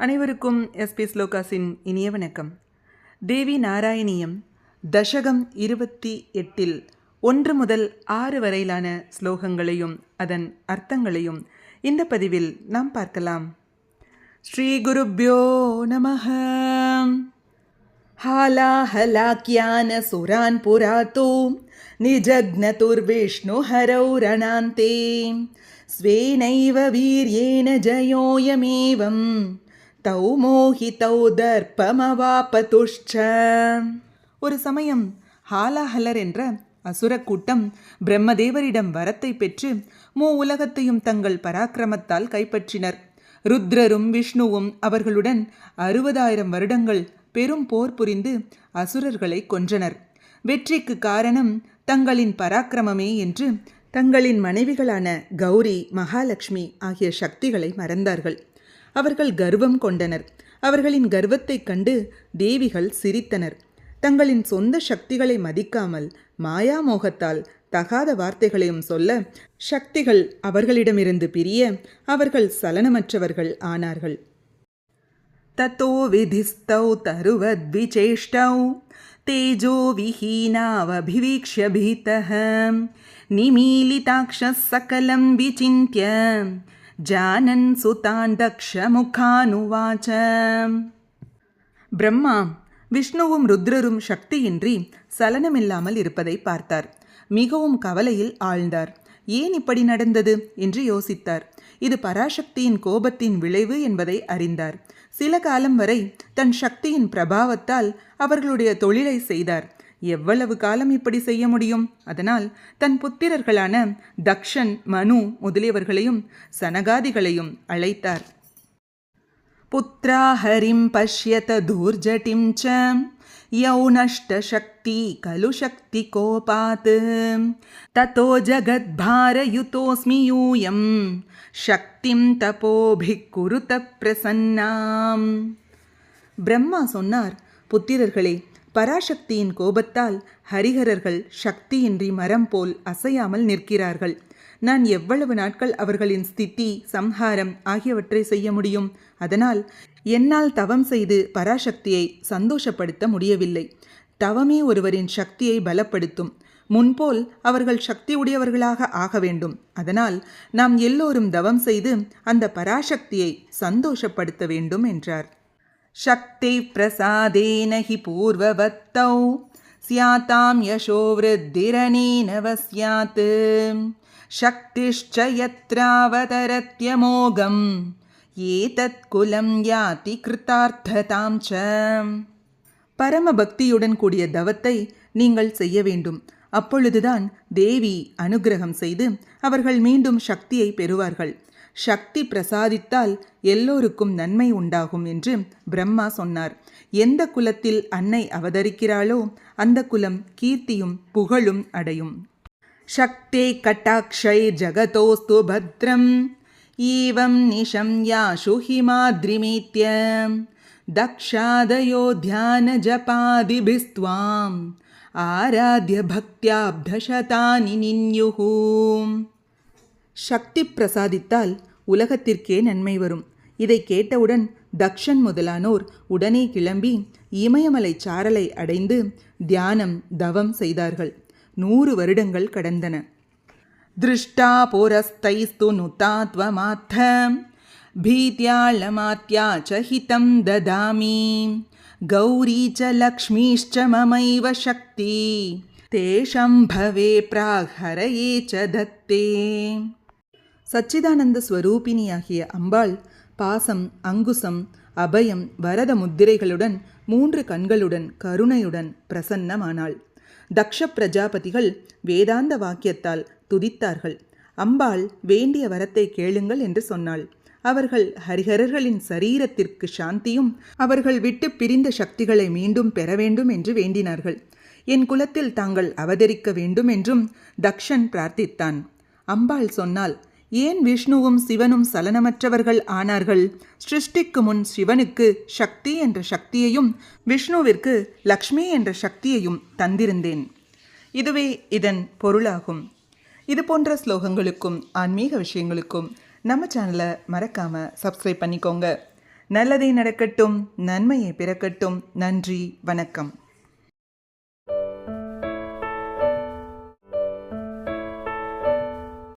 அனைவருக்கும் எஸ்பி ஸ்லோகாஸின் இனிய வணக்கம் தேவி நாராயணியம் தசகம் இருபத்தி எட்டில் ஒன்று முதல் ஆறு வரையிலான ஸ்லோகங்களையும் அதன் அர்த்தங்களையும் இந்த பதிவில் நாம் பார்க்கலாம் ஸ்ரீ குருப்யோ நமः हालाहलाक्यानसुरान् पुरातो निजघ्नतुर्विष्णुहरौ रणान्ते स्वेनैव वीर्येण जयोऽयमेवं மத்தௌ மோஹிதௌ தர்ப்பமவாபதுஷ்ச ஒரு சமயம் ஹாலாஹலர் என்ற அசுர கூட்டம் பிரம்மதேவரிடம் வரத்தை பெற்று மூ உலகத்தையும் தங்கள் பராக்கிரமத்தால் கைப்பற்றினர். ருத்ரரும் விஷ்ணுவும் அவர்களுடன் அறுபதாயிரம் வருடங்கள் பெரும் போர் புரிந்து அசுரர்களை கொன்றனர். வெற்றிக்கு காரணம் தங்களின் பராக்கிரமமே என்று தங்களின் மனைவிகளான கௌரி மகாலட்சுமி ஆகிய சக்திகளை மறந்தார்கள். அவர்கள் கர்வம் கொண்டனர் அவர்களின் கர்வத்தைக் கண்டு தேவிகள் சிரித்தனர் தங்களின் சொந்த சக்திகளை மதிக்காமல் மாயாமோகத்தால் தகாத வார்த்தைகளையும் சொல்ல சக்திகள் அவர்களிடமிருந்து பிரிய அவர்கள் சலனமற்றவர்கள் ஆனார்கள் ततो विधिस्तौ तरुवद्विचेष्टौ तेजो विहीनावभिवीक्ष्य भीतः निमीलिताक्षः सकलं विचिन्त्य जानन् सुतान् दक्षमुखानुवाच பிரம்மா விஷ்ணுவும் ருத்ரரும் சக்தியின்றி சலனமில்லாமல் இருப்பதை பார்த்தார் மிகவும் கவலையில் ஆழ்ந்தார் ஏன் இப்படி நடந்தது என்று யோசித்தார் இது பராசக்தியின் கோபத்தின் விளைவு என்பதை அறிந்தார் சில காலம் வரை தன் சக்தியின் பிரபாவத்தால் அவர்களுடைய தொழிலை செய்தார் எவ்வளவு காலம் இப்படி செய்ய முடியும் அதனால் தன் புத்திரர்களான தக்ஷன் மனு முதலியவர்களையும் சனகாதிகளையும் அழைத்தார் புத்திராஹரிம் பஷ்யத தூர்ஜட்டிம் ச यौ नष्टशक्ति खलु शक्तिकोपात् ततो जगद्भारयुतोऽस्मि यूयं शक्तिं तपोभिः कुरुत பிரசன்னாம் பிரம்மா சொன்னார் புத்திரர்களே பராசக்தியின் கோபத்தால் ஹரிஹரர்கள் சக்தியின்றி மரம் போல் அசையாமல் நிற்கிறார்கள். நான் எவ்வளவு நாட்கள் அவர்களின் ஸ்திதி சம்ஹாரம் ஆகியவற்றை செய்ய முடியும்? அதனால் என்னால் தவம் செய்து பராசக்தியை சந்தோஷப்படுத்த முடியவில்லை. தவமே ஒருவரின் சக்தியை பலப்படுத்தும். முன்போல் அவர்கள் சக்தி உடையவர்களாக ஆக வேண்டும். அதனால் நாம் எல்லோரும் தவம் செய்து அந்த பராசக்தியை சந்தோஷப்படுத்த வேண்டும் என்றார். சக்தி பிரசாதேன ஹி பூர்வவத்தௌ ஸ்யாத்தாம் யசோ விருத்திரனீனவ ஸ்யாத் शक्तिश्च यत्रावतरत्यमोघम् ஏதத் குலம் யாதி கிருத்தார்த்ததாம் ச பரம பக்தியுடன் கூடிய தவத்தை நீங்கள் செய்ய வேண்டும் அப்பொழுதுதான் தேவி அனுகிரகம் செய்து அவர்கள் மீண்டும் சக்தியை பெறுவார்கள் சக்தி பிரசாதித்தால் எல்லோருக்கும் நன்மை உண்டாகும் என்று பிரம்மா சொன்னார் எந்த குலத்தில் அன்னை அவதரிக்கிறாளோ அந்த குலம் கீர்த்தியும் புகழும் அடையும் शक्ते कटाक्षैर्जगतोऽस्तु भद्रम् एवं निशम्याशु हिमाद्रिमीत्य दक्षादयो ध्यानजपादिभिस्त्वाम् आराध्य भक्त्याब्धशतानि निन्युः சக்தி பிரசாதித்தால் உலகத்திற்கே நன்மை வரும். இதை கேட்டவுடன் தக்ஷன் முதலானோர் உடனே கிளம்பி இமயமலை சாரலை அடைந்து தியானம் தவம் செய்தார்கள். நூறு வருடங்கள் கடந்தன. திருஷ்டா போரஸ்தைஸ்து நுதாத்வமாத்த பீத்யாளமாத்யா சஹிதம் ததாமி கௌரி ச லக்ஷ்மீஷ்ச மமைவ சக்தி தேஷம் பவே பிராகரையே ச தத்தே. சச்சிதானந்த ஸ்வரூபிணியாகிய அம்பாள் பாசம் அங்குசம் அபயம் வரத முத்திரைகளுடன் மூன்று கண்களுடன் கருணையுடன் பிரசன்னமானாள். தக்ஷ பிரஜாபதிகள் வேதாந்த வாக்கியத்தால் துதித்தார்கள். அம்பாள் வேண்டிய வரத்தை கேளுங்கள் என்று சொன்னாள். அவர்கள் ஹரிஹரர்களின் சரீரத்திற்கு சாந்தியும் அவர்கள் விட்டு பிரிந்த சக்திகளை மீண்டும் பெற வேண்டும் என்று வேண்டினார்கள். என் குலத்தில் தாங்கள் அவதரிக்க வேண்டும் என்றும் தக்ஷன் பிரார்த்தித்தான். அம்பாள் சொன்னால் ஏன் விஷ்ணுவும் சிவனும் சலனமற்றவர்கள் ஆனார்கள்? சிருஷ்டிக்கு முன் சிவனுக்கு சக்தி என்ற சக்தியையும் விஷ்ணுவிற்கு லக்ஷ்மி என்ற சக்தியையும் தந்திருந்தேன். இதுவே இதன் பொருளாகும். இது போன்ற ஸ்லோகங்களுக்கும் ஆன்மீக விஷயங்களுக்கும் நம்ம சேனலை மறக்காமல் சப்ஸ்கிரைப் பண்ணிக்கோங்க. நல்லதே நடக்கட்டும் நன்மையை பிறக்கட்டும். நன்றி வணக்கம்.